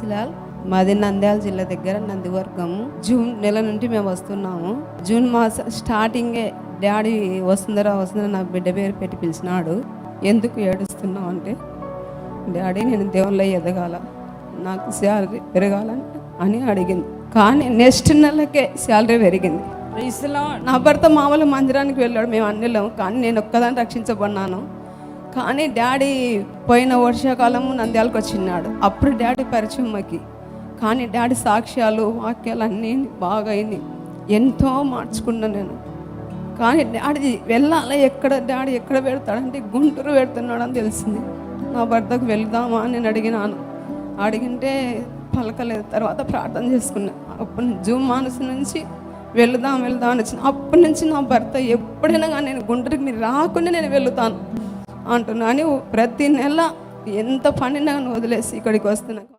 శిలాల్ మాది నంద్యాల జిల్లా దగ్గర నందివర్గము. జూన్ నెల నుండి మేము వస్తున్నాము. జూన్ మాసం స్టార్టింగే డాడీ వస్తుందరా వస్తుందరా నా బిడ్డ పేరు పెట్టి పిలిచినాడు. ఎందుకు ఏడుస్తున్నావు అంటే డాడీ నేను దేవుళ్ళ ఎదగాల. నాకు శాలరీ పెరగాలని అని అడిగింది. కానీ నెక్స్ట్ నెలకే శాలరీ పెరిగింది. నా భర్త మామూలు మందిరానికి వెళ్ళాడు. మేము అన్నిలో కానీ నేను ఒక్కదాన్ని రక్షించబడినాను. కానీ డాడీ పోయిన వర్షాకాలము నంద్యాలకు వచ్చినాడు. అప్పుడు డాడీ పరిచయం మాకి కానీ డాడీ సాక్ష్యాలు వాక్యాలు అన్నీ బాగా అయినాయి ఎంతో మార్చుకున్నా నేను. కానీ డాడీ వెళ్ళాలి? ఎక్కడ డాడీ ఎక్కడ పెడతాడంటే గుంటూరు పెడుతున్నాడు అని తెలిసింది. నా భర్తకు వెళ్దామా అని నేను అడిగినాను. అడిగింటే పలకలేదు. తర్వాత ప్రార్థన చేసుకున్నా. అప్పుడు జూమ్ మానసు నుంచి వెళుదాం వెళ్దాం అని వచ్చిన. అప్పటి నుంచి నా భర్త ఎప్పుడైనా కానీ నేను గుంటూరుకి మీరు రాకుండా నేను వెళ్తాను. అంటున్నాను ప్రతి నెల ఎంత పనినా కానీ వదిలేసి ఇక్కడికి వస్తున్నాను